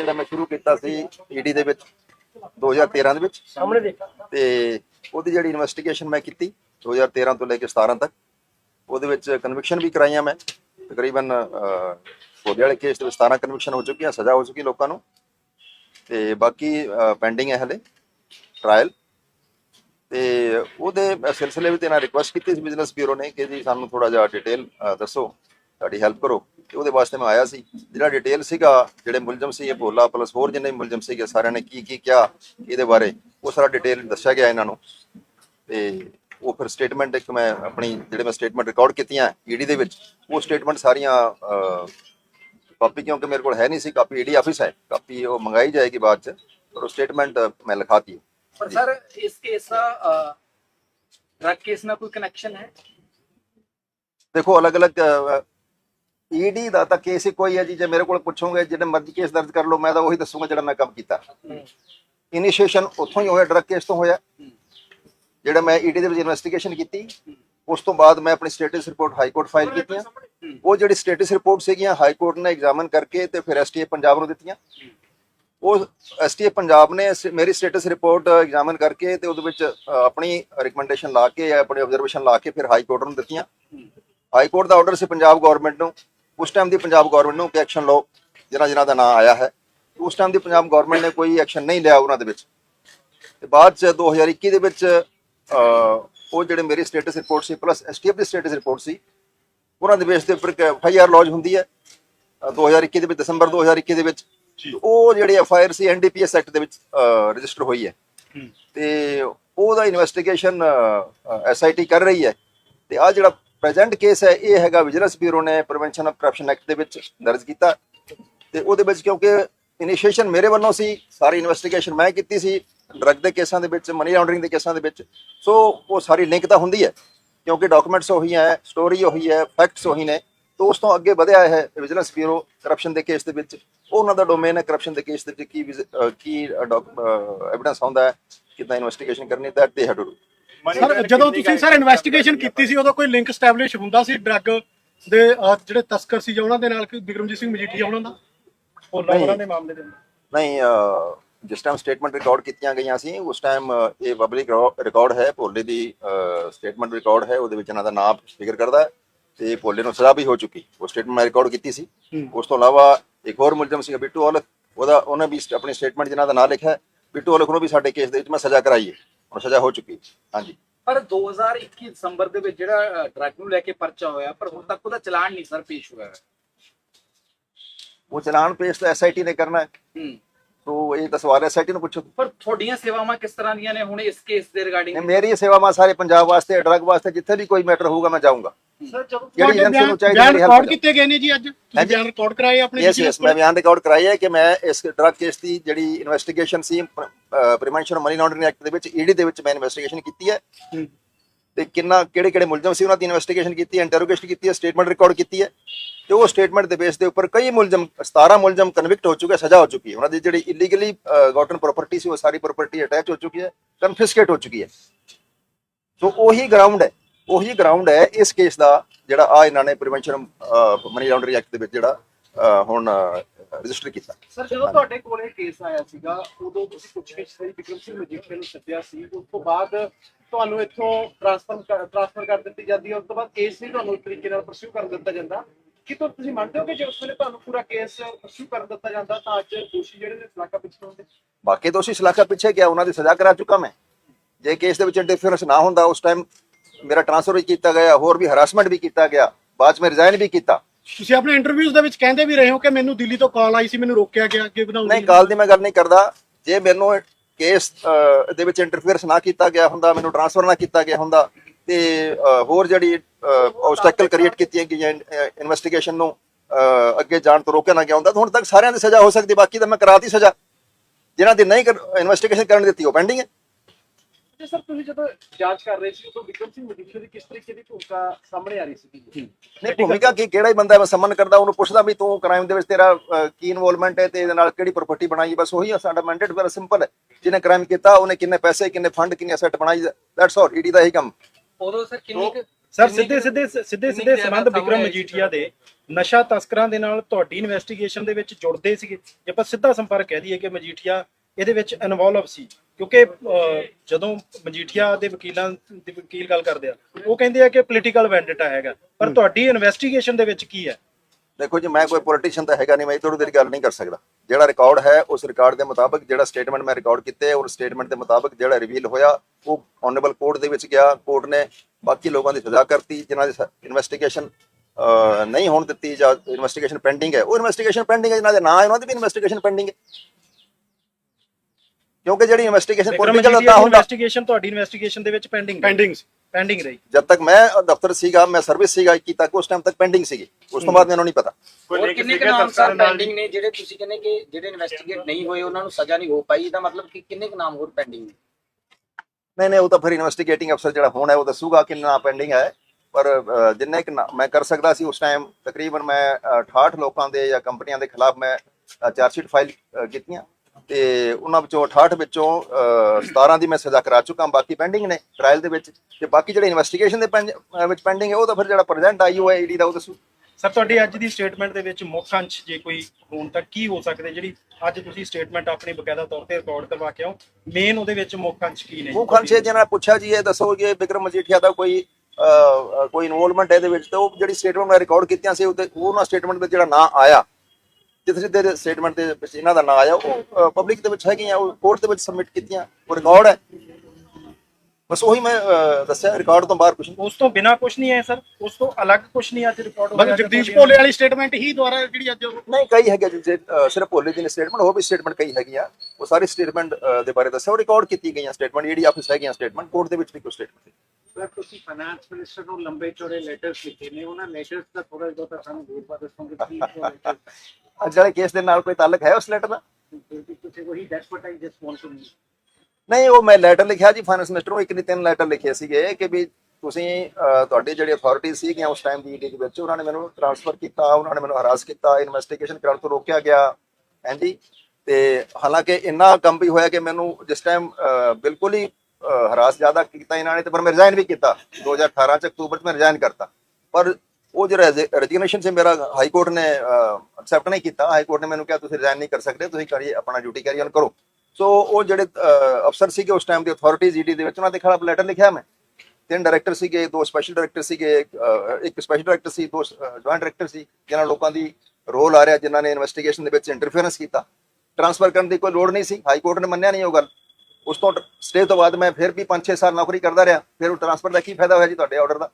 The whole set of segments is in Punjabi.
ਜਿਹੜਾ ਮੈਂ ਸ਼ੁਰੂ ਕੀਤਾ ਸੀ ਈਡੀ ਦੇ ਵਿੱਚ 2013 ਦੇ ਵਿੱਚ। ਸਾਹਮਣੇ ਦੇਖਾ। ਤੇ ਉਹਦੀ ਜਿਹੜੀ ਇਨਵੈਸਟੀਗੇਸ਼ਨ ਮੈਂ ਕੀਤੀ 2013 ਤੋਂ ਲੈ ਕੇ 17 ਤੱਕ ਉਹਦੇ ਵਿੱਚ ਕਨਵਿਕਸ਼ਨ ਵੀ ਕਰਾਈਆਂ ਮੈਂ। ਤਕਰੀਬਨ ਉਹਦੇ ਵਾਲੇ ਕੇਸ ਦੇ ਵਿੱਚ 17 ਕਨਵਿਕਸ਼ਨ ਹੋ ਚੁੱਕੀਆਂ ਸਜ਼ਾ ਹੋ ਚੁੱਕੀ ਲੋਕਾਂ ਨੂੰ। ਤੇ ਬਾਕੀ ਪੈਂਡਿੰਗ ਹੈ ਹਲੇ ਟ੍ਰਾਇਲ ਤੇ ਉਹਦੇ ਸਿਲਸਿਲੇ ਵਿੱਚ ਇਹਨਾਂ ਰਿਕੁਐਸਟ ਕੀਤੀ ਸੀ ਬਿਜ਼ਨਸ ਬਿਊਰੋ ਨੇ ਕਿ ਜੀ ਸਾਨੂੰ ਥੋੜਾ ਜਿਹਾ ਡਿਟੇਲ ਦੱਸੋ। ਤੁਹਾਡੀ ਹੈਲਪ ਕਰੋ ਤੇ ਉਹਦੇ ਵਾਸਤੇ ਮੈਂ ਆਇਆ ਸੀ। ਜਿਹੜਾ ਡਿਟੇਲ ਸੀਗਾ ਜਿਹੜੇ ਮੁਲਜ਼ਮ ਸੀ ਇਹ ਭੋਲਾ ਪਲੱਸ ਹੋਰ ਜਿੰਨੇ ਮੁਲਜ਼ਮ ਸੀਗੇ ਸਾਰਿਆਂ ਨੇ ਕੀ ਕੀ ਕਿਹਾ ਇਹਦੇ ਬਾਰੇ ਉਹ ਸਾਰਾ ਡਿਟੇਲ ਦੱਸਿਆ ਗਿਆ ਇਹਨਾਂ ਨੂੰ। ਤੇ ਉਹ ਫਿਰ ਸਟੇਟਮੈਂਟ ਇੱਕ ਮੈਂ ਆਪਣੀ ਜਿਹੜੇ ਮੈਂ ਸਟੇਟਮੈਂਟ ਰਿਕਾਰਡ ਕੀਤੀਆਂ ਈਡੀ ਦੇ ਵਿੱਚ ਉਹ ਸਟੇਟਮੈਂਟ ਸਾਰੀਆਂ ਕਾਪੀ ਕਿਉਂਕਿ ਮੇਰੇ ਕੋਲ ਹੈ ਨਹੀਂ ਸੀ ਕਾਪੀ ਈਡੀ ਆਫਿਸ ਹੈ ਕਾਪੀ ਉਹ ਮੰਗਾਈ ਜਾਏਗੀ ਬਾਅਦ ਚ ਪਰ ਉਹ ਸਟੇਟਮੈਂਟ ਮੈਂ ਲਿਖਾਤੀ। ਪਰ ਸਰ ਇਸ ਕੇਸ ਦਾ ਡਰਗ ਕੇਸ ਨਾਲ ਕੋਈ ਕਨੈਕਸ਼ਨ ਹੈ? ਦੇਖੋ ਅਲੱਗ-ਅਲੱਗ ਈਡੀ ਦਾ ਤਾਂ ਕੇਸ ਹੀ ਕੋਈ ਹੈ ਜੀ, ਜੇ ਮੇਰੇ ਕੋਲ ਪੁੱਛੋਗੇ ਜਿਹੜੇ ਮਰਜ਼ੀ ਕੇਸ ਦਰਜ ਕਰ ਲਓ, ਮੈਂ ਤਾਂ ਉਹੀ ਦੱਸੂਗਾ ਜਿਹੜਾ ਮੈਂ ਕੰਮ ਕੀਤਾ। ਇਨੀਸ਼ੀਏਸ਼ਨ ਉੱਥੋਂ ਹੀ ਹੋਇਆ ਡਰਗ ਕੇਸ ਤੋਂ ਹੋਇਆ। ਜਿਹੜਾ ਮੈਂ ਈਡੀ ਦੇ ਵਿੱਚ ਇਨਵੈਸਟੀਗੇਸ਼ਨ ਕੀਤੀ, ਉਸ ਤੋਂ ਬਾਅਦ ਮੈਂ ਆਪਣੀ status report high court file ਕੀਤੀਆਂ। ਉਹ ਜਿਹੜੀ ਸਟੇਟਸ ਰਿਪੋਰਟ ਸੀਗੀਆਂ ਹਾਈ ਕੋਰਟ ਨੇ ਐਗਜ਼ਾਮਨ ਕਰਕੇ ਤੇ ਫਿਰ ਐਸਟੀਏ ਪੰਜਾਬ ਨੂੰ ਦਿੱਤੀਆਂ। ਉਹ ਐਸਟੀਏ ਪੰਜਾਬ ਨੇ ਮੇਰੀ ਸਟੇਟਸ ਰਿਪੋਰਟ ਐਗਜ਼ਾਮਨ ਕਰਕੇ ਤੇ ਉਹਦੇ ਵਿੱਚ ਆਪਣੀ ਰਿਕਮੈਂਡੇਸ਼ਨ ਲਾ ਕੇ ਆਪਣੀ ਆਬਜ਼ਰਵੇਸ਼ਨ ਲਾ ਕੇ ਫਿਰ ਹਾਈ ਕੋਰਟ ਨੂੰ ਦਿੱਤੀਆਂ। ਹਾਈ ਕੋਰਟ ਦਾ ਆਰਡਰ ਸੀ ਪੰਜਾਬ ਗਵਰਨਮੈਂਟ ਨੂੰ। ਉਸ ਟਾਈਮ ਦੀ ਪੰਜਾਬ ਗਵਰਨਮੈਂਟ ਨੂੰ ਕਿ ਐਕਸ਼ਨ ਲਓ ਜਿਹਨਾਂ ਜਿਹਨਾਂ ਦਾ ਨਾਮ ਆਇਆ ਹੈ ਉਸ ਟਾਈਮ ਦੀ ਪੰਜਾਬ ਗਵਰਨਮੈਂਟ ਨੇ ਕੋਈ ਐਕਸ਼ਨ ਨਹੀਂ ਲਿਆ ਉਹਨਾਂ ਦੇ ਵਿੱਚ ਤੇ ਬਾਅਦ ਚ 2021 ਦੇ ਵਿੱਚ ਉਹ ਜਿਹੜੇ ਮੇਰੀ ਸਟੇਟਸ ਰਿਪੋਰਟ ਸੀ ਪਲੱਸ ਐਸਟੀਐਫ ਦੀ ਸਟੇਟਸ ਰਿਪੋਰਟ ਸੀ ਉਹਨਾਂ ਦੇ ਬੇਸ ਦੇ ਉੱਪਰ ਐਫਆਈਆਰ ਲੌਜ ਹੁੰਦੀ ਹੈ ਅ, 2021 ਦੇ ਵਿੱਚ ਦਸੰਬਰ 2021 ਦੇ ਵਿੱਚ ਤੇ ਉਹ ਜਿਹੜੀ ਐਫਆਈਆਰ ਸੀ ਐਨਡੀਪੀਐਸ ਐਕਟ ਦੇ ਵਿੱਚ ਰਜਿਸਟਰ ਹੋਈ ਹੈ ਤੇ ਉਹਦਾ ਇਨਵੈਸਟੀਗੇਸ਼ਨ ਐਸਆਈਟੀ ਕਰ ਰਹੀ ਹੈ ਤੇ ਆ ਜਿਹੜਾ ਪ੍ਰੈਜ਼ੈਂਟ ਕੇਸ ਹੈ, ਇਹ ਹੈਗਾ ਵਿਜੀਲੈਂਸ ਬਿਊਰੋ ਨੇ ਪ੍ਰੀਵੈਂਸ਼ਨ ਆਫ ਕਰਪਸ਼ਨ ਐਕਟ ਦੇ ਵਿੱਚ ਦਰਜ ਕੀਤਾ। ਤੇ ਉਹਦੇ ਵਿੱਚ ਕਿਉਂਕਿ ਇਨੀਸ਼ੀਏਸ਼ਨ ਮੇਰੇ ਵੱਲੋਂ ਸੀ, ਸਾਰੀ ਇਨਵੈਸਟੀਗੇਸ਼ਨ ਮੈਂ ਕੀਤੀ ਸੀ ਡਰੱਗ ਦੇ ਕੇਸਾਂ ਦੇ ਵਿੱਚ ਮਨੀ ਲਾਂਡਰਿੰਗ ਦੇ ਕੇਸਾਂ ਦੇ ਵਿੱਚ। ਸੋ ਉਹ ਸਾਰੀ ਲਿੰਕ ਤਾਂ ਹੁੰਦੀ ਹੈ, ਕਿਉਂਕਿ ਡਾਕੂਮੈਂਟਸ ਉਹੀ ਹੈ ਸਟੋਰੀ ਉਹੀ ਹੈ ਫੈਕਟਸ ਉਹੀ ਨੇ। ਤੋਂ ਉਸ ਤੋਂ ਅੱਗੇ ਵਧਿਆ ਹੈ ਵਿਜੀਲੈਂਸ ਬਿਊਰੋ ਕਰਪਸ਼ਨ ਦੇ ਕੇਸ ਦੇ ਵਿੱਚ। ਉਹਨਾਂ ਦਾ ਡੋਮੇਨ ਹੈ ਕਰਪਸ਼ਨ ਦੇ ਕੇਸ ਦੇ ਵਿੱਚ ਕੀ ਵਿਜ- ਅਹ ਕੀ ਐਵੀਡੈਂਸ ਆਉਂਦਾ ਹੈ, ਕਿਦਾਂ ਇਨਵੈਸਟੀਗੇਸ਼ਨ ਕਰਨੀ ਦੈਟ ਦੇ ਹੈਡ ਟੂ ਡੂ ਸਰ ਜਦੋਂ ਤੁਸੀਂ ਸਰ ਇਨਵੈਸਟੀਗੇਸ਼ਨ ਕੀਤੀ ਸੀ ਉਦੋਂ ਕੋਈ ਲਿੰਕ ਸਟੈਬਲਿਸ਼ ਹੁੰਦਾ ਸੀ ਡਰੱਗ ਦੇ ਅਹ, ਜਿਹੜੇ ਤਸਕਰ ਸੀ ਜਾਂ ਉਹਨਾਂ ਦੇ ਨਾਲ ਕੋਈ ਬਿਕਰਮਜੀਤ ਸਿੰਘ ਮਜੀਠੀਆ ਉਹਨਾਂ ਦਾ? ਉਹਨਾਂ ਦੇ ਮਾਮਲੇ ਦੇ ਅੰਦਰ ਨਹੀਂ ਅਹ, ਜਿਸ ਟਾਈਮ ਸਟੇਟਮੈਂਟ ਰਿਕਾਰਡ ਕੀਤੀਆਂ ਗਈਆਂ ਸੀ ਉਸ ਟਾਈਮ ਇਹ ਪਬਲਿਕ ਰਿਕਾਰਡ ਹੈ ਭੋਲੇ ਦੀ ਸਟੇਟਮੈਂਟ ਰਿਕਾਰਡ ਹੈ ਉਹਦੇ ਵਿੱਚ ਇਹਨਾਂ ਦਾ ਨਾਮ ਫਿਗਰ ਕਰਦਾ ਹੈ ਤੇ ਭੋਲੇ ਨੂੰ ਸਜ਼ਾ ਵੀ ਹੋ ਚੁੱਕੀ। ਉਹ ਸਟੇਟਮੈਂਟ ਮੈਂ ਰਿਕਾਰਡ ਕੀਤੀ ਸੀ। ਉਸ ਤੋਂ ਇਲਾਵਾ ਇੱਕ ਹੋਰ ਮੁਲਜ਼ਮ ਸੀ ਬਿੱਟੂ ਔਲਖ ਉਹਦਾ ਉਹਨੇ ਵੀ ਆਪਣੀ ਸਟੇਟਮੈਂਟ ਜਿਹਨਾਂ ਦਾ ਨਾਮ ਲਿਖਿਆ ਹੈ, ਬਿੱਟੂ ਔਲਖ ਨੂੰ ਵੀ ਸਾਡੇ ਕੇਸ ਦੇ ਵਿੱਚ ਮੈਂ ਸਜ਼ਾ ਕਰਾਈ ਹੈ। ਹੁਣ ਸਜ਼ਾ ਹੋ ਚੁੱਕੀ ਹਾਂਜੀ। ਪਰ 2021 ਦਸੰਬਰ ਦੇ ਵਿੱਚ ਜਿਹੜਾ ਡਰਗ ਨੂੰ ਲੈ ਕੇ ਪਰਚਾ ਹੋਇਆ ਪਰ ਹੁਣ ਤੱਕ ਉਹਦਾ ਚਲਾਨ ਨਹੀਂ ਸਰ ਪੇਸ਼ ਹੋਇਆ। ਉਹ ਚਲਾਨ ਪੇਸ਼ ਤਾਂ ਐਸਆਈਟੀ ਨੇ ਕਰਨਾ ਹੈ। ਹੂੰ। ਸੋ ਇਹ ਤਾਂ ਸਵਾਲ ਐਸਆਈਟੀ ਨੂੰ ਪੁੱਛੋ ਪਰ ਤੁਹਾਡੀਆਂ ਸੇਵਾਵਾਂ ਕਿਸ ਤਰ੍ਹਾਂ ਦੀਆਂ ਨੇ ਹੁਣ ਇਸ ਕੇਸ ਦੇ ਰਿਗਾਰਡਿੰਗ ਮੇਰੀ ਸੇਵਾਵਾਂ ਸਾਰੇ ਪੰਜਾਬ ਵਾਸਤੇ ਡਰੱਗ ਵਾਸਤੇ ਜਿੱਥੇ ਵੀ ਕੋਈ ਮੈਟਰ ਹੋਊਗਾ ਮੈਂ ਜਾਊਂਗਾ ਸਰ ਜਦੋਂ ਜਿਹੜੀ ਤੁਹਾਡੇ ਏਜੰਸੀ ਨੂੰ ਚਾਹੀਦੀ ਬਿਆਨ ਮੇਰੀ help ਰਿਕਾਰਡ ਕਰੋ। ਕੀਤੇ ਗਏ ਨੇ ਜੀ ਅੱਜ ਤੁਸੀਂ। ਬਿਆਨ ਰਿਕਾਰਡ ਕਰਾਏ ਆਪਣੇ ਯੈਸ ਯੈਸ ਮੈਂ ਬਿਆਨ ਰਿਕਾਰਡ ਕਰਾਇਆ ਹੈ ਕਿ ਮੈਂ ਇਸ ਡਰਗ ਕੇਸ ਦੀ ਜਿਹੜੀ ਇਨਵੈਸਟੀਗੇਸ਼ਨ ਸੀ ਪ੍ਰੀਵੈਂਸ਼ਨ ਮਨੀ ਲਾਂਡਰਿੰਗ ਐਕਟ ਦੇ ਵਿੱਚ ਈਡੀ ਦੇ ਵਿੱਚ ਮੈਂ ਇਨਵੈਸਟੀਗੇਸ਼ਨ ਕੀਤੀ ਹੂੰ। ਤੇ ਕਿੰਨਾ, ਕਿਹੜੇ ਕਿਹੜੇ ਮੁਲਜ਼ਮ ਸੀ ਉਹਨਾਂ ਦੀ ਇਨਵੈਸਟੀਗੇਸ਼ਨ ਕੀਤੀ ਹੈ ਇੰਟਰੋਗੇਸ਼ਨ ਕੀਤੀ ਹੈ ਸਟੇਟਮੈਂਟ ਰਿਕਾਰਡ ਕੀਤੀ ਹੈ, ਤੇ ਉਹ ਸਟੇਟਮੈਂਟ ਦੇ ਬੇਸ ਦੇ ਉੱਪਰ ਕਈ ਮੁਲਜ਼ਮ 17 ਮੁਲਜ਼ਮ ਕਨਵਿਕਟ ਹੋ ਚੁੱਕੇ, ਸਜ਼ਾ ਹੋ ਚੁੱਕੀ ਹੈ। ਉਹਨਾਂ ਦੀ ਜਿਹੜੀ ਇਲੀਗਲੀ ਗਾਟਨ ਪ੍ਰਾਪਰਟੀ ਸੀ, ਉਹ ਸਾਰੀ ਪ੍ਰਾਪਰਟੀ ਅਟੈਚ ਹੋ ਚੁੱਕੀ ਹੈ ਕਨਫਿਸਕੇਟ ਹੋ ਚੁੱਕੀ ਹੈ। ਸੋ ਉਹੀ ਗਰਾਊਂਡ ਹੈ, ਉਹੀ ਗਰਾਊਂਡ ਹੈ ਇਸ ਕੇਸ ਦਾ, ਜਿਹੜਾ ਆ ਇਹਨਾਂ ਨੇ ਪ੍ਰੀਵੈਂਸ਼ਨ ਮਨੀ ਲਾਂਡਰਿੰਗ ਐਕਟ ਦੇ ਵਿੱਚ ਜਿਹੜਾ ਹੁਣ ਰਜਿਸਟਰ ਕੀਤਾ। ਸਰ, ਜਦੋਂ ਤੁਹਾਡੇ ਕੋਲ ਇਹ ਕੇਸ ਆਇਆ ਸੀਗਾ, ਉਦੋਂ ਤੁਸੀਂ ਪੁੱਛਗਿੱਛ ਲਈ ਵਿਕਰਮ ਸਿੰਘ ਮਜੀਠੀਆ ਨੂੰ ਸੱਦਿਆ ਸੀ, ਉਸ ਤੋਂ ਬਾਅਦ ਤੁਹਾਨੂੰ ਇੱਥੋਂ ਟ੍ਰਾਂਸਫਰ ਟ੍ਰਾਂਸਫਰ ਕਰ ਦਿੱਤੀ ਜਾਂਦੀ ਹੈ ਉਸ ਤੋਂ ਬਾਅਦ ਕੇਸ ਨਹੀਂ ਤੁਹਾਨੂੰ ਇਸ ਤਰੀਕੇ ਨਾਲ ਪਰਸਿਊ ਕਰਨ ਦਿੱਤਾ ਜਾਂਦਾ। ਕੀ ਤੁ- ਤੁਸੀਂ ਮੰਨਦੇ ਹੋ ਕਿ ਜੇ ਉਸ ਵੇਲੇ ਤੁਹਾਨੂੰ ਪੂਰਾ ਕੇਸ ਪਰਸਿਊ ਕਰਨ ਦਿੱਤਾ ਜਾਂਦਾ ਤਾਂ ਅੱਜ ਦੋਸ਼ੀ ਜਿਹੜੇ ਨੇ ਸਲਾਕਾ ਪਿੱਛੇ ਹੁੰਦੇ ਬਾਕੀ ਦੋਸ਼ੀ ਸਲਾਖਾ ਪਿੱਛੇ ਗਿਆ ਉਹਨਾਂ ਦੀ ਸਜ਼ਾ ਕਰਾ ਚੁੱਕਾ ਮੈਂ। ਜੇ ਕੇਸ ਦੇ ਵਿੱਚ ਇੰਟਰਫੇਰੈਂਸ ਨਾ ਹੁੰਦਾ ਉਸ ਟਾਈਮ ਮੇਰਾ ਟ੍ਰਾਂਸਫਰ ਵੀ ਕੀਤਾ ਗਿਆ ਹੋਰ ਵੀ ਹਰਾਸਮੈਂਟ ਵੀ ਕੀਤਾ ਗਿਆ ਬਾਅਦ ਚ ਮੈਂ ਰਿਜ਼ਾਈਨ ਵੀ ਕੀਤਾ। ਤੁਸੀਂ ਆਪਣੇ ਇੰਟਰਵਿਊਜ਼ ਦੇ ਵਿੱਚ ਕਹਿੰਦੇ ਵੀ ਰਹੇ ਹੋ ਕਿ ਮੈਨੂੰ ਦਿੱਲੀ ਤੋਂ ਕਾਲ ਆਈ ਸੀ ਮੈਨੂੰ ਰੋਕਿਆ ਗਿਆ ਅੱਗੇ ਵਧਾਉਣ ਨਹੀਂ ਕਾਲ ਦੀ ਮੈਂ ਗੱਲ ਨਹੀਂ ਕਰਦਾ। ਜੇ ਮੈਨੂੰ ਕੇਸ ਦੇ ਵਿੱਚ ਇੰਟਰਫੇਰੈਂਸ ਨਾ ਕੀਤਾ ਗਿਆ ਹੁੰਦਾ ਮੈਨੂੰ ਟ੍ਰਾਂਸਫਰ ਨਾ ਕੀਤਾ ਗਿਆ ਹੁੰਦਾ ਤੇ ਹੋਰ ਜਿਹੜੀ ਆਬਸਟੈਕਲ ਕ੍ਰੀਏਟ ਕੀਤੀਆਂ ਗਈਆਂ ਇਨਵੈਸਟੀਗੇਸ਼ਨ ਨੂੰ ਅੱਗੇ ਜਾਣ ਤੋਂ ਰੋਕਿਆ ਨਾ ਗਿਆ ਹੁੰਦਾ ਹੁਣ ਤੱਕ ਸਾਰਿਆਂ ਦੀ ਸਜ਼ਾ ਹੋ ਸਕਦੀ ਬਾਕੀ ਤਾਂ ਮੈਂ ਕਰਾਤੀ ਸਜ਼ਾ। ਜਿਨ੍ਹਾਂ ਦੀ ਨਹੀਂ ਇਨਵੈਸਟੀਗੇਸ਼ਨ ਕਰਨ ਦਿੱਤੀ ਉਹ ਪੈਂਡਿੰਗ ਹੈ। ਤੇ ਸਰ ਤੁਸੀਂ ਜਦੋਂ ਜਾਂਚ ਕਰ ਰਹੇ ਸੀ ਉਦੋਂ ਵਿਕਰਮ ਸਿੰਘ ਮਜੀਠੀਆ ਦੀ ਕਿਸ ਤਰੀਕੇ ਦੀ ਭੂਮਿਕਾ ਸਾਹਮਣੇ ਆ ਰਹੀ ਸੀ? ਨਹੀਂ ਭੂਮਿਕਾ ਕੀ ਕਿਹੜਾ ਹੀ ਬੰਦਾ ਮੈਂ ਸਮਨ ਕਰਦਾ ਉਹਨੂੰ ਪੁੱਛਦਾ ਵੀ ਤੂੰ ਕ੍ਰਾਈਮ ਦੇ ਵਿੱਚ ਤੇਰਾ ਕੀ ਇਨਵੋਲਵਮੈਂਟ ਹੈ ਤੇ ਇਹਦੇ ਨਾਲ ਕਿਹੜੀ ਪ੍ਰਾਪਰਟੀ ਬਣਾਈ ਬਸ ਉਹੀ ਆ ਸਾਡਾ ਮੈਂਡੇਟ ਵੈਰੀ ਸਿੰਪਲ ਹੈ। ਜਿਹਨੇ ਕ੍ਰਾਈਮ ਕੀਤਾ ਉਹਨੇ ਕਿੰਨੇ ਪੈਸੇ ਕਿੰਨੇ ਫੰਡ ਕਿੰਨੀ ਅਸੈਟ ਬਣਾਈ ਦੈਟਸ ਆਲ ਈਡੀ ਦਾ ਹੀ ਕੰਮ। ਉਦੋਂ ਸਰ ਕਿੰਨੀ ਕੁ ਸਰ ਸਿੱਧੇ ਸਿੱਧੇ ਸਿੱਧੇ ਸਿੱਧੇ ਸੰਬੰਧ ਵਿਕਰਮ ਮਜੀਠੀਆ ਦੇ। ਨਸ਼ਾ ਤਸਕਰਾਂ ਦੇ ਨਾਲ ਤੁਹਾਡੀ ਇਨਵੈਸਟੀਗੇਸ਼ਨ ਦੇ ਵਿੱਚ ਜੁੜਦੇ ਸੀਗੇ। ਜੇ ਆਪਾਂ ਸਿੱਧਾ ਸੰਪਰਕ ਕਹਿ ਦਈਏ ਕਿ ਮਜੀਠੀਆ ਇਹਦੇ ਵਿੱਚ ਇਨਵੋਲਵ ਸੀ ਕਿਉਂਕਿ ਅਹ, ਜਦੋਂ ਮਜੀਠੀਆ ਦੇ ਵਕੀਲਾਂ ਦੇ ਵਕੀਲ ਗੱਲ ਕਰਦੇ ਆ ਉਹ ਕਹਿੰਦੇ ਆ ਕਿ ਪੋਲੀਟੀਕਲ ਵੈਂਡੇਟਾ ਹੈਗਾ। ਪਰ ਤੁਹਾਡੀ ਇਨਵੈਸਟੀਗੇਸ਼ਨ ਦੇ ਵਿੱਚ ਕੀ ਹੈ? ਦੇਖੋ ਜੀ ਮੈਂ ਕੋਈ ਪੋਲੀਟੀਸ਼ੀਅਨ ਤਾਂ ਹੈਗਾ ਨਹੀਂ ਮੈਂ ਤੁਹਾਡੀ ਤੇਰੀ ਗੱਲ ਨਹੀਂ ਕਰ ਸਕਦਾ। ਜਿਹੜਾ ਰਿਕਾਰਡ ਹੈ ਉਸ ਰਿਕਾਰਡ ਦੇ ਮੁਤਾਬਕ ਜਿਹੜਾ ਸਟੇਟਮੈਂਟ ਮੈਂ ਰਿਕਾਰਡ ਕੀਤੇ ਉਹ ਸਟੇਟਮੈਂਟ ਦੇ ਮੁਤਾਬਕ ਜਿਹੜਾ ਰਿਵੀਲ ਹੋਇਆ ਉਹ ਆਨਰੇਬਲ ਕੋਰਟ ਦੇ ਵਿੱਚ ਗਿਆ। ਕੋਰਟ ਨੇ ਬਾਕੀ ਲੋਕਾਂ ਦੀ ਸਜ਼ਾ ਕਰਤੀ ਜਿਨ੍ਹਾਂ ਦੀ ਇਨਵੈਸਟੀਗੇਸ਼ਨ ਨਹੀਂ ਹੋਣ ਦਿੱਤੀ ਜਾਂ ਇਨਵੈਸਟੀਗੇਸ਼ਨ ਪੈਂਡਿੰਗ ਹੈ। ਉਹ ਇਨਵੈਸਟੀਗੇਸ਼ਨ ਪੈਂਡਿੰਗ ਹੈ ਜਿਨ੍ਹਾਂ ਦੇ ਨਾਂ ਹੈ ਉਹਨਾਂ ਦੀ ਵੀ ਇਨਵੈਸਟੀਗੇਸ਼ਨ ਪੈਂਡਿੰਗ ਹੈ। ਕਿਉਂਕਿ ਜਿਹੜੀ ਇਨਵੈਸਟੀਗੇਸ਼ਨ ਪੋਲੀਟੀਕਲ ਦੀ ਹੁੰਦਾ ਇਨਵੈਸਟੀਗੇਸ਼ਨ ਤੁਹਾਡੀ ਇਨਵੈਸਟੀਗੇਸ਼ਨ ਦੇ ਵਿੱਚ ਪੈਂਡਿੰਗ ਪੈਂਡਿੰਗ ਪੈਂਡਿੰਗ ਰਹੀ। ਜਦ ਤੱਕ ਮੈਂ ਦਫ਼ਤਰ ਸੀਗਾ ਮੈਂ ਸਰਵਿਸ ਸੀਗਾ 21 ਤੱਕ ਉਸ ਟਾਈਮ ਤੱਕ ਪੈਂਡਿੰਗ ਸੀਗੀ। ਉਸ ਤੋਂ ਬਾਅਦ ਮੈਨੂੰ ਨਹੀਂ ਪਤਾ। ਹੋਰ ਕਿੰਨੇ ਕੁ ਨਾਮ ਸਰ ਪੈਂਡਿੰਗ ਨੇ ਜਿਹੜੇ ਤੁਸੀਂ ਕਹਿੰਦੇ ਕਿ ਜਿਹੜੇ ਇਨਵੈਸਟੀਗੇਟ ਨਹੀਂ ਹੋਏ ਉਹਨਾਂ ਨੂੰ ਸਜ਼ਾ ਨਹੀਂ ਹੋ ਪਾਈ? ਇਹਦਾ ਮਤਲਬ ਕਿ ਕਿੰਨੇ ਕੁ ਨਾਮ ਹੋਰ ਪੈਂਡਿੰਗ ਨੇ? ਨਹੀਂ ਨਹੀਂ ਉਹ ਤਾਂ ਫਿਰ ਇਨਵੈਸਟੀਗੇਟਿੰਗ ਅਫਸਰ ਜਿਹੜਾ ਹੋਣਾ ਹੈ ਉਹ ਦੱਸੂਗਾ ਕਿੰਨਾ ਪੈਂਡਿੰਗ ਹੈ। ਪਰ ਜਿੰਨੇ ਕਿ ਮੈਂ ਕਰ ਸਕਦਾ ਸੀ ਉਸ ਟਾਈਮ ਤਕਰੀਬਨ ਮੈਂ ਅਹ, 68 ਲੋਕਾਂ ਦੇ ਜਾਂ ਕੰਪਨੀਆਂ ਦੇ ਖਿਲਾਫ ਮੈਂ ਚਾਰਜ ਸ਼ੀਟ ਫਾਈਲ ਕੀਤੀਆਂ। ਤੇ ਉਹਨਾਂ ਵਿੱਚੋਂ 68 ਵਿੱਚੋਂ ਅਹ, 17 ਦੀ ਮੈਂ ਸਜ਼ਾ ਕਰਾ ਚੁੱਕਾ ਬਾਕੀ ਪੈਂਡਿੰਗ ਨੇ ਟ੍ਰਾਇਲ ਦੇ ਵਿੱਚ। ਤੇ ਬਾਕੀ ਜਿਹੜੇ ਇਨਵੈਸਟੀਗੇਸ਼ਨ ਦੇ ਵਿੱਚ ਪੈਂਡਿੰਗ ਹੈ ਉਹ ਤਾਂ ਫਿਰ ਜਿਹੜਾ ਪ੍ਰੈਜ਼ੈਂਟ ਆਈ ਹੋਇਆ ਈਡੀ ਦਾ ਉਹ ਦੱਸੂ। ਸਰ ਤੁਹਾਡੀ ਅੱਜ ਦੀ ਸਟੇਟਮੈਂਟ ਦੇ ਵਿੱਚ ਮੁੱਖ ਅੰਸ਼ ਜੇ ਕੋਈ ਹੋਣ ਤਾਂ ਕੀ ਹੋ ਸਕਦੇ? ਜਿਹੜੀ ਅੱਜ ਤੁਸੀਂ ਸਟੇਟਮੈਂਟ ਆਪਣੀ ਬਕਾਇਦਾ ਤੌਰ ਤੇ ਰਿਕਾਰਡ ਕਰਵਾ ਕੇ ਆਓ ਮੇਨ ਉਹਦੇ ਵਿੱਚ ਮੁੱਖ ਅੰਸ਼ ਕੀ ਨੇ? ਉਹ ਖੰਚੇ ਜਿਹਨਾਂ ਨੇ ਪੁੱਛਿਆ ਜੀ ਇਹ ਦੱਸੋ ਕਿ ਵਿਕਰਮ ਮਜੀਠੀਆ ਦਾ ਕੋਈ ਕੋਈ ਇਨਵੋਲਵਮੈਂਟ ਇਹਦੇ ਵਿੱਚ ਤੇ ਉਹ ਜਿਹੜੀ ਸਟੇਟਮੈਂਟ ਮੈਂ ਰਿਕਾਰਡ ਕੀਤੀਆਂ ਸੀ ਉਹਦੇ ਉਹਨਾਂ ਸਟੇਟਮੈਂਟ ਵਿੱਚ ਜਿਹੜਾ ਨਾਂ ਆਇਆ। ਜਿੱਥੇ ਸਿੱਧੇ ਸਟੇਟਮੈਂਟ ਦੇ ਵਿੱਚ ਇਹਨਾਂ ਦਾ ਨਾਂ ਆਇਆ ਉਹ ਪਬਲਿਕ ਦੇ ਵਿੱਚ ਹੈਗੀਆਂ ਉਹ ਕੋਰਟ ਦੇ ਵਿੱਚ ਸਬਮਿਟ ਕੀਤੀਆਂ ਉਹ ਰਿਕਾਰਡ ਹੈ। ਬਸ ਉਹੀ ਮੈਂ ਦੱਸਿਆ ਰਿਕਾਰਡ ਤੋਂ ਬਾਹਰ ਕੁਝ ਨਹੀਂ। ਉਸ ਤੋਂ ਬਿਨਾ ਕੁਝ ਨਹੀਂ ਹੈ ਸਰ। ਉਸ ਤੋਂ ਅਲੱਗ ਕੁਝ ਨਹੀਂ ਅੱਜ ਰਿਕਾਰਡ ਮਤਲਬ ਜਗਦੀਸ਼ ਭੋਲੇ ਵਾਲੀ ਸਟੇਟਮੈਂਟ ਹੀ ਦੁਆਰਾ ਜਿਹੜੀ ਅੱਜ ਨਹੀਂ ਕਈ ਹੈਗੇ ਜੀ ਸਿਰਫ ਭੋਲੇ ਨੇ ਸਟੇਟਮੈਂਟ ਉਹ ਵੀ ਸਟੇਟਮੈਂਟ ਕਈ ਹੈਗੀਆਂ। ਉਹ ਸਾਰੀ ਸਟੇਟਮੈਂਟ ਦੇ ਬਾਰੇ ਦੱਸਿਆ ਉਹ ਰਿਕਾਰਡ ਕੀਤੀ ਗਈਆਂ ਸਟੇਟਮੈਂਟ ਜਿਹੜੀ ਆਫਿਸ ਹੈਗੀਆਂ ਸਟੇਟਮੈਂਟ ਕੋਰਟ ਦੇ ਵਿੱਚ ਵੀ ਕੋਈ ਸਟੇਟਮੈਂਟ ਸਰ ਤੁਸੀਂ ਫਾਈਨਾਂਸ ਮਿਨਿਸਟਰ ਨੂੰ ਲੰਬੇ ਚੌੜੇ ਲੈਟਰਸ ਲਿਖੇ ਨੇ ਉਹਨਾਂ ਲੈਟਰਸ ਦਾ ਥੋੜਾ ਜਿਹਾ ਤਾਂ ਸਾਨੂੰ ਵੇਰਵਾ ਦੱਸੋਗੇ ਕੀ ਉਹ letters? ਅੱਜ ਵਾਲੇ ਕੇਸ ਦੇ ਨਾਲ ਕੋਈ ਤਾਲੁਕ ਹੈ ਉਸ ਲੈਟਰ ਦਾ ਕਿਉਂਕਿ ਤੁਸੀਂ ਉਹੀ that's what I just want to ਨਹੀਂ ਉਹ ਮੈਂ ਲੈਟਰ ਲਿਖਿਆ ਜੀ ਫਾਈਨੈਂਸ ਮਿਨਿਸਟਰ ਨੂੰ ਇੱਕ ਨਹੀਂ ਤਿੰਨ ਲੈਟਰ ਲਿਖੇ ਸੀਗੇ ਕਿ ਵੀ ਤੁਸੀਂ ਅਹ, ਤੁਹਾਡੀ ਜਿਹੜੀ ਅਥਾਰਟੀ ਸੀਗੀਆਂ ਉਸ ਟਾਈਮ ਦੀ ਈਡੀ ਦੇ ਵਿੱਚ ਉਹਨਾਂ ਨੇ ਮੈਨੂੰ ਟ੍ਰਾਂਸਫਰ ਕੀਤਾ ਉਹਨਾਂ ਨੇ ਮੈਨੂੰ ਹਰਾਸ ਕੀਤਾ ਇਨਵੈਸਟੀਗੇਸ਼ਨ ਕਰਨ ਤੋਂ ਰੋਕਿਆ ਗਿਆ ਹਾਂਜੀ ਤੇ ਹਾਲਾਂਕਿ ਇੰਨਾ ਕੰਮ ਵੀ ਹੋਇਆ ਕਿ ਮੈਨੂੰ ਜਿਸ ਟਾਈਮ ਬਿਲਕੁਲ ਹੀ ਹਰਾਸ ਜ਼ਿਆਦਾ ਕੀਤਾ ਇਹਨਾਂ ਨੇ ਤੇ ਪਰ ਮੈਂ ਰਿਜ਼ਾਈਨ ਵੀ ਕੀਤਾ। 2018 ਚ ਅਕਤੂਬਰ ਚ ਮੈਂ ਰਿਜ਼ਾਈਨ ਕਰਤਾ। ਪਰ ਉਹ ਜਿਹੜਾ ਰੈਜ਼ਿਗਨੇਸ਼ਨ ਸੀ ਮੇਰਾ ਹਾਈ ਕੋਰਟ ਨੇ ਐਕਸੈਪਟ ਨਹੀਂ ਕੀਤਾ। ਹਾਈ ਕੋਰਟ ਨੇ ਮੈਨੂੰ ਕਿਹਾ ਤੁਸੀਂ ਰਿਜ਼ਾਈਨ ਨਹੀਂ ਕਰ ਸਕਦੇ ਤੁਸੀਂ ਕਰੀਏ ਆਪਣਾ ਡਿਊਟੀ ਕੈਰੀ ਔਨ ਕਰੋ। ਸੋ ਉਹ ਜਿਹੜੇ ਅਫਸਰ ਸੀਗੇ ਉਸ ਟਾਈਮ ਦੇ ਅਥਾਰਟੀਜ਼ ਈਡੀ ਦੇ ਵਿੱਚ ਉਹਨਾਂ ਦੇ ਖਿਲਾਫ ਲੈਟਰ ਲਿਖਿਆ ਮੈਂ। ਤਿੰਨ ਡਾਇਰੈਕਟਰ ਸੀਗੇ ਦੋ ਸਪੈਸ਼ਲ ਡਾਇਰੈਕਟਰ ਸੀਗੇ ਇੱਕ, ਸਪੈਸ਼ਲ ਡਾਇਰੈਕਟਰ ਸੀ ਦੋ ਜੁਆਇੰਟ ਡਾਇਰੈਕਟਰ ਸੀ ਜਿਹਨਾਂ ਲੋਕਾਂ ਦੀ ਰੋਲ ਆ ਰਿਹਾ ਜਿਨ੍ਹਾਂ ਨੇ ਇਨਵੈਸਟੀਗੇਸ਼ਨ ਦੇ ਵਿੱਚ ਇੰਟਰਫੇਰੈਂਸ ਕੀਤਾ। ਟ੍ਰਾਂਸਫਰ ਕਰਨ ਦੀ ਕੋਈ ਲੋੜ ਨਹੀਂ ਸੀ। ਹਾਈ ਕੋਰਟ ਨੇ ਮੰਨਿਆ ਨਹੀਂ ਉਹ ਗੱਲ। ਉਸ ਤੋਂ ਸਟੇ ਤੋਂ ਬਾਅਦ ਮੈਂ ਫਿਰ ਵੀ 5-6 ਸਾਲ ਨੌਕਰੀ ਕਰਦਾ ਰਿਹਾ, ਫਿਰ ਉਹ ਟਰਾਂਸਫਰ ਦਾ ਕੀ ਫਾਇਦਾ ਹੋਇਆ ਜੀ ਤੁਹਾਡੇ ਆਰਡਰ ਦਾ?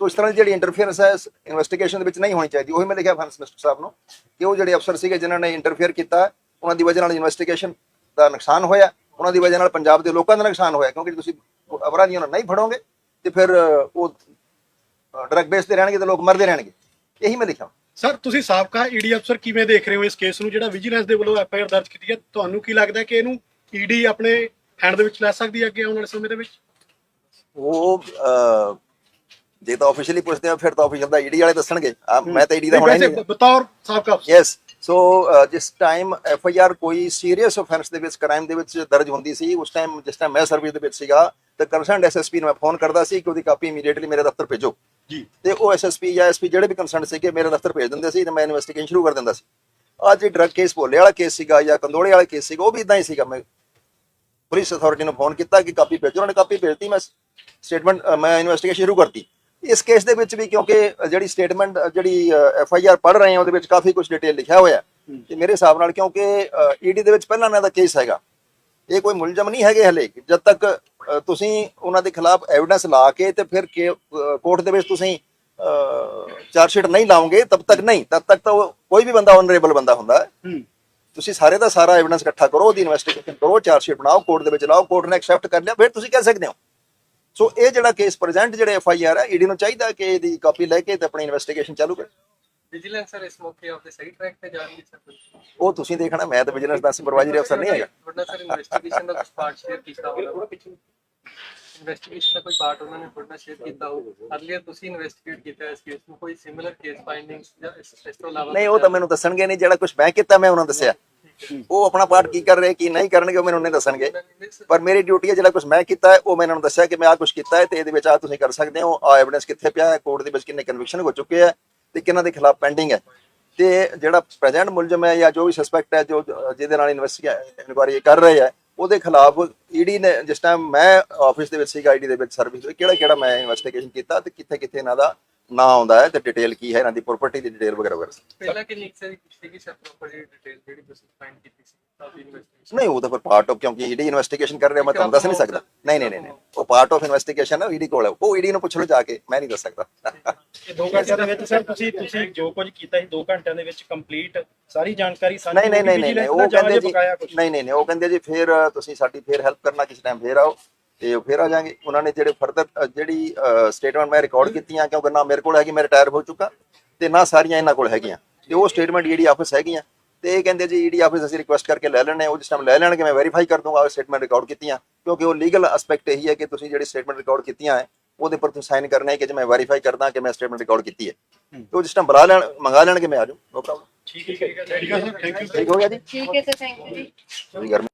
ਸੋ ਇਸ ਤਰ੍ਹਾਂ ਦੀ ਜਿਹੜੀ ਇੰਟਰਫੇਰੈਂਸ ਹੈ ਇਨਵੈਸਟੀਗੇਸ਼ਨ ਦੇ ਵਿੱਚ ਨਹੀਂ ਹੋਣੀ ਚਾਹੀਦੀ। ਉਹੀ ਮੈਂ ਲਿਖਿਆ ਫਾਈਨੈਂਸ ਮਿਨਿਸਟਰ ਸਾਹਿਬ ਨੂੰ ਕਿ ਉਹ ਜਿਹੜੇ ਅਫਸਰ ਸੀਗੇ ਜਿਨ੍ਹਾਂ ਨੇ ਇੰਟਰਫੀਅਰ ਕੀਤਾ, ਉਹਨਾਂ ਦੀ ਵਜ੍ਹਾ ਨਾਲ ਇਨਵੈਸਟੀਗੇਸ਼ਨ ਦਾ ਨੁਕਸਾਨ ਹੋਇਆ, ਉਹਨਾਂ ਦੀ ਵਜ੍ਹਾ ਨਾਲ ਪੰਜਾਬ ਦੇ ਲੋਕਾਂ ਦਾ ਨੁਕਸਾਨ ਹੋਇਆ, ਕਿਉਂਕਿ ਜੇ ਤੁਸੀਂ ਅਪਰਾਧੀਆਂ ਨੂੰ ਨਹੀਂ ਫੜੋਗੇ, ਤੇ ਫਿਰ ਉਹ ਡਰਗ ਬੇਸ ਰਹਿਣਗੇ ਤੇ ਲੋਕ ਮਰਦੇ ਰਹਿਣਗੇ। ਇਹੀ ਮੈਂ ਲਿਖਿਆ। ਸਰ, ਤੁਸੀਂ ਸਾਬਕਾ ਈਡੀ ਅਫਸਰ ਕਿਵੇਂ ਦੇਖ ਰਹੇ ਹੋ ਇਸ ਕੇਸ ਨੂੰ? ਜਿਹੜਾ ਵਿਜੀਲੈਂਸ ਦੇ ਵੱਲੋਂ ਐਫਆਈਆਰ ਦਰਜ ਕੀਤੀ ਹੈ, ਤੁਹਾਨੂੰ ਕੀ ਲੱਗਦਾ ਕਿ ਇਹਨੂੰ ਈਡੀ ਆਪਣੇ ਹੈਂਡ ਦੇ ਵਿੱਚ ਲੈ ਸਕਦੀ ਹੈ ਅੱਗੇ ਆਉਣ ਵਾਲੇ ਸਮੇਂ ਦੇ ਵਿੱਚ? ਉਹ ਅਹ, ਜੇ ਤਾਂ ਆਫੀਸ਼ੀਅਲੀ ਪੁੱਛਦੇ ਆ ਫਿਰ ਤਾਂ ਆਫੀਸ਼ੀਅਲ ਦਾ ਈਡੀ ਵਾਲੇ ਦੱਸਣਗੇ। ਆ, ਮੈਂ ਤਾਂ ਈਡੀ ਦਾ ਹੋਣਾ ਹੀ ਵੈਸੇ ਨਹੀਂ। ਬਤੌਰ ਸਾਬਕਾ ਅਫਸਰ। ਯੈਸ ਸੋ ਜਿਸ ਟਾਈਮ ਐਫ ਆਈ ਆਰ ਕੋਈ ਸੀਰੀਅਸ ਆਫੈਂਸ ਦੇ ਵਿੱਚ ਕ੍ਰਾਈਮ ਦੇ ਵਿੱਚ ਦਰਜ ਹੁੰਦੀ ਸੀ ਉਸ ਟਾਈਮ ਜਿਸ ਟਾਈਮ ਮੈਂ ਸਰਵਿਸ ਦੇ ਵਿੱਚ ਸੀਗਾ ਤੇ ਕੰਸਰਨਡ ਐਸਐਸਪੀ ਨੂੰ ਮੈਂ ਫੋਨ ਕਰਦਾ ਸੀ ਕਿ ਉਹਦੀ ਕਾਪੀ ਇਮੀਡੀਏਟਲੀ ਮੇਰੇ ਦਫ਼ਤਰ ਭੇਜੋ। ਜੀ। ਤੇ ਉਹ ਐਸਐਸਪੀ ਜਾਂ ਐਸਪੀ ਜਿਹੜੇ ਵੀ ਕੰਸਰਨਡ ਸੀਗੇ ਮੇਰੇ ਦਫ਼ਤਰ ਭੇਜ ਦਿੰਦੇ ਸੀ ਤੇ ਮੈਂ ਇਨਵੈਸਟੀਗੇਸ਼ਨ ਸ਼ੁਰੂ ਕਰ ਦਿੰਦਾ ਸੀ। ਅੱਜ ਡਰਗ ਕੇਸ ਭੋਲੇ ਵਾਲਾ ਕੇਸ ਸੀਗਾ ਜਾਂ ਕੰਦੋੜੇ ਵਾਲਾ ਕੇਸ ਸੀਗਾ ਉਹ ਵੀ ਇਦਾਂ ਹੀ ਸੀਗਾ। ਮੈਂ ਪੁਲਿਸ ਅਥਾਰਟੀ ਨੂੰ ਫੋਨ ਕੀਤਾ ਕਿ ਕਾਪੀ ਭੇਜੋ ਉਹਨਾਂ ਨੇ ਕਾਪੀ ਭੇਜਤੀ ਮੈਂ ਸਟੇਟਮੈਂਟ ਮੈਂ ਇਨਵੈਸਟੀਗੇਸ਼ਨ ਸ਼ੁਰੂ ਕਰਤੀ। ਇਸ ਕੇਸ ਦੇ ਵਿੱਚ ਵੀ ਕਿਉਂਕਿ ਜਿਹੜੀ ਸਟੇਟਮੈਂਟ ਜਿਹੜੀ ਐਫ ਆਈ ਆਰ ਪੜ੍ਹ ਰਹੇ ਹਾਂ ਉਹਦੇ ਵਿੱਚ ਕਾਫੀ ਕੁਝ ਡਿਟੇਲ ਲਿਖਿਆ ਹੋਇਆ। ਤੇ ਮੇਰੇ ਹਿਸਾਬ ਨਾਲ ਕਿਉਂਕਿ ਈਡੀ ਦੇ ਵਿੱਚ ਪਹਿਲਾਂ ਇਹਨਾਂ ਦਾ ਕੇਸ ਹੈਗਾ। ਇਹ ਕੋਈ ਮੁਲਜ਼ਮ ਨਹੀਂ ਹੈਗੇ ਹਲੇ। ਜਦ ਤੱਕ ਤੁਸੀਂ ਉਹਨਾਂ ਦੇ ਖਿਲਾਫ ਐਵੀਡੈਂਸ ਲਾ ਕੇ ਤੇ ਫਿਰ ਕੋਰਟ ਦੇ ਵਿੱਚ ਤੁਸੀਂ ਚਾਰਜ ਸ਼ੀਟ ਨਹੀਂ ਲਾਓਗੇ ਤਬ ਤੱਕ ਨਹੀਂ। ਤਦ ਤੱਕ ਤਾਂ ਕੋਈ ਵੀ ਬੰਦਾ ਆਨਰੇਬਲ ਬੰਦਾ ਹੁੰਦਾ ਤੁਸੀਂ ਸਾਰੇ ਦਾ ਸਾਰਾ ਐਵੀਡੈਂਸ ਇਕੱਠਾ ਕਰੋ ਉਹਦੀ ਇਨਵੈਸਟੀਗੇਸ਼ਨ ਕਰੋ ਚਾਰਜ ਸ਼ੀਟ ਬਣਾਓ ਕੋਰਟ ਦੇ ਵਿੱਚ ਲਾਓ ਕੋਰਟ ਨੇ ਐਕਸੈਪਟ ਕਰ ਲਿਆ ਫਿਰ ਤੁਸੀਂ ਕਹਿ ਸਕਦੇ ਹੋ। ਸੋ ਇਹ ਜਿਹੜਾ ਕੇਸ ਪ੍ਰੈਜ਼ੈਂਟ ਜਿਹੜੇ ਐਫ ਆਈ ਆਰ ਹੈ ਈਡੀ ਨੂੰ ਚਾਹੀਦਾ ਕਿ ਇਹਦੀ ਕਾਪੀ ਲੈ ਕੇ ਤੇ ਆਪਣੀ ਇਨਵੈਸਟੀਗੇਸ਼ਨ ਚਾਲੂ ਕਰੇ। ਵਿਜੀਲੈਂਸ ਸਰ ਇਸ ਮੌਕੇ ਆਪਦੇ ਸਹੀ ਟਰੈਕ ਤੇ ਜਾ ਰਹੀ ਹੈ ਸਰ। ਉਹ ਤੁਸੀਂ ਦੇਖਣਾ ਮੈਂ ਤਾਂ ਬਿਜ਼ਨਸ ਦਾ ਸੁਪਰਵਾਈਜ਼ਰੀ ਅਫਸਰ ਨਹੀਂ ਹੈਗਾ। ਤੁਹਾਡਾ ਸਰ ਇਨਵੈਸਟੀਗੇਸ਼ਨ ਦਾ ਕੁਝ ਪਾਰਟ ਸ਼ੇਅਰ ਕੀਤਾ ਹੋਊਗਾ ਇਨਵੈਸਟੀਗੇਸ਼ਨ ਦਾ ਕੋਈ ਪਾਰਟ ਉਹਨਾਂ ਨੇ ਤੁਹਾਡਾ ਸ਼ੇਅਰ ਕੀਤਾ ਹੋ ਅਰਲੀਅਰ ਤੁਸੀਂ ਇਨਵੈਸਟੀਗੇਟ ਕੀਤਾ ਇਸ ਕੇਸ ਨੂੰ, ਕੋਈ ਸਿਮਿਲਰ ਕੇਸ ਫਾਈਂਡਿੰਗਸ ਜਾਂ ਇਸ ਇਸ ਤੋਂ ਇਲਾਵਾ ਨਹੀਂ, ਉਹ ਤਾਂ ਮੈਨੂੰ ਦੱਸਣਗੇ ਨਹੀਂ, ਜਿਹੜਾ ਕੁਝ ਮੈਂ ਕੀਤਾ, ਮੈਂ ਉਹਨਾਂ ਨੂੰ ਦੱਸਿਆ। ਉਹ ਆਪਣਾ ਪਾਰਟ ਕੀ ਕਰ ਰਹੇ, ਕੀ ਨਹੀਂ ਕਰਨਗੇ, ਉਹ ਮੈਨੂੰ ਨਹੀਂ ਦੱਸਣਗੇ। ਪਰ ਮੇਰੀ ਡਿਊਟੀ ਹੈ ਜਿਹੜਾ ਕੁਝ ਮੈਂ ਕੀਤਾ ਹੈ, ਉਹ ਮੈਂ ਇਹਨਾਂ ਨੂੰ ਦੱਸਿਆ ਕਿ ਮੈਂ ਆ ਕੁਝ ਕੀਤਾ ਹੈ ਤੇ ਇਹਦੇ ਵਿੱਚ ਆ ਤੁਸੀਂ ਕਰ ਸਕਦੇ ਹੋ। ਆ ਐਵੀਡੈਂਸ ਕਿੱਥੇ ਪਿਆ ਹੈ ਕੋਰਟ ਦੇ ਵਿੱਚ ਕਿੰਨੇ ਕਨਵਿਕਸ਼ਨ ਹੋ ਚੁੱਕੇ ਹੈ ਤੇ ਕਿਹਨਾਂ ਦੇ ਖਿਲਾਫ ਪੈਂਡਿੰਗ ਹੈ। ਤੇ ਜਿਹੜਾ ਪ੍ਰੈਜ਼ੈਂਟ ਮੁਲਜ਼ਮ ਹੈ ਜਾਂ ਜੋ ਵੀ ਸਸਪੈਕਟ ਹੈ, ਜੋ ਜਿਹਦੇ ਨਾਲ ਇਨਵੈਸਟੀਗੇਸ਼ਨ ਕਰ ਰਹੇ ਹੈ ਉਹਦੇ ਖਿਲਾਫ ਈਡੀ ਨੇ ਜਿਸ ਟਾਈਮ ਮੈਂ ਆਫਿਸ ਦੇ ਵਿੱਚ ਸੀਗਾ ਈਡੀ ਦੇ ਵਿੱਚ ਸਰਵਿਸ ਵਿੱਚ ਕਿਹੜਾ ਕਿਹੜਾ ਮੈਂ ਇਨਵੈਸਟੀਗੇਸ਼ਨ ਕੀਤਾ ਤੇ ਕਿੱਥੇ ਕਿੱਥੇ ਇਹਨਾਂ ਦਾ ਨਾਂ ਆਉਂਦਾ ਹੈ ਤੇ ਡਿਟੇਲ ਕੀ ਹੈ, ਇਹਨਾਂ ਦੀ ਪ੍ਰਾਪਰਟੀ ਦੀ ਡਿਟੇਲ ਵਗੈਰਾ ਵਗੈਰਾ। ਪਹਿਲਾਂ ਕਿੰਨੀ ਕੁ ਸਾਰੀ ਸੀਗੀ ਸਰ ਪ੍ਰੋਪਰਟੀ ਡਿਟੇਲ ਜਿਹੜੀ ਤੁਸੀਂ ਫਾਈਂਡ ਕੀਤੀ ਸੀ? ਨਹੀਂ ਉਹ ਤਾਂ ਫਿਰ ਪਾਰਟ ਆਫ ਕਿਉਂਕਿ ਈਡੀ ਇਨਵੈਸਟੀਗੇਸ਼ਨ ਕਰ ਰਿਹਾ ਮੈਂ ਤੁਹਾਨੂੰ ਦੱਸ ਨਹੀਂ ਸਕਦਾ ਨਹੀਂ ਨਹੀਂ ਨਹੀਂ ਉਹ ਪਾਰਟ ਆਫ ਇਨਵੈਸਟੀਗੇਸ਼ਨ ਹੈ ਈਡੀ ਕੋਲ ਹੈ ਉਹ ਈਡੀ ਨੂੰ ਪੁੱਛ ਲਓ ਜਾ ਕੇ ਮੈਂ ਨਹੀਂ ਦੱਸ ਸਕਦਾ ਇਹ 2 ਘੰਟਿਆਂ ਦੇ ਵਿੱਚ ਸਰ ਤੁਸੀਂ ਤੁਸੀਂ ਜੋ ਕੁਝ ਕੀਤਾ ਸੀ 2 ਘੰਟਿਆਂ ਦੇ ਵਿੱਚ ਕੰਪਲੀਟ ਸਾਰੀ ਜਾਣਕਾਰੀ ਸਾਂਝੀ ਨਹੀਂ ਨਹੀਂ ਨਹੀਂ ਉਹ ਕਹਿੰਦੇ ਜੀ? ਨਹੀਂ ਨਹੀਂ ਨਹੀਂ ਉਹ ਕਹਿੰਦੇ ਜੀ ਫਿਰ ਤੁਸੀਂ ਸਾਡੀ ਫਿਰ ਹੈਲਪ ਕਰਨਾ ਕਿਸ ਟਾਈਮ ਫੇਰ ਆਓ ਤੇ ਉਹ ਫਿਰ ਆ ਜਾਾਂਗੇ ਉਹਨਾਂ ਨੇ ਜਿਹੜੇ ਫਰਦਰ ਜਿਹੜੀ ਸਟੇਟਮੈਂਟ ਮੈਂ ਰਿਕਾਰਡ ਕੀਤੀਆਂ ਕਿਉਂਕਿ ਨਾ ਮੇਰੇ ਕੋਲ ਹੈਗੀ ਮੈਂ ਰਿਟਾਇਰ ਹੋ ਚੁੱਕਾ ਤੇ ਨਾ ਸਾਰੀਆਂ ਇਹਨਾਂ ਕੋਲ ਹੈਗੀਆਂ। ਤੇ ਉਹ ਸਟੇਟਮੈਂਟ ਈਡੀ ਆਫਿਸ ਹੈਗੀਆਂ। ਤੇ ਇਹ ਕਹਿੰਦੇ ਜੀ ਈਡੀ ਆਫਿਸ ਅਸੀਂ ਰਿਕੁਐਸਟ ਕਰਕੇ ਲੈ ਲੈਣੇ ਉਹ ਜਿਸ ਟਾਈਮ ਲੈ ਲੈਣਗੇ ਮੈਂ ਵੈਰੀਫਾਈ ਕਰ ਦੂੰਗਾ ਉਹ ਸਟੇਟਮੈਂਟ ਰਿਕਾਰਡ ਕੀਤੀਆਂ। ਕਿਉਂਕਿ ਉਹ ਲੀਗਲ ਐਸਪੈਕਟ ਇਹੀ ਹੈ ਕਿ ਤੁਸੀਂ ਜਿਹੜੀ ਸਟੇਟਮੈਂਟ ਰਿਕਾਰਡ ਕੀਤੀਆਂ ਹੈ ਉਹਦੇ ਪਰ ਤੁਸੀਂ ਸਾਈਨ ਕਰਨਾ ਹੈ ਕਿ ਜੇ ਮੈਂ ਵੈਰੀਫਾਈ ਕਰਦਾ ਕਿ ਮੈਂ ਸਟੇਟਮੈਂਟ ਰਿਕਾਰਡ ਕੀਤੀ ਹੈ। ਤੇ ਉਹ ਜਿਸ ਟਾਈਮ ਬੁਲਾ ਲੈਣ ਮੰਗਾ ਲੈਣਗੇ ਮੈਂ ਆ ਜਾਊਂ ਨੋ ਪ੍ਰੋਬਲਮ ਠੀਕ ਹੈ ਠੀਕ ਹੈ ਸਰ ਥੈਂਕ ਯੂ ਠੀਕ ਹੋ ਗਿਆ ਜੀ? ਠੀਕ ਹੈ ਸਰ ਥੈਂਕ ਯੂ ਜੀ।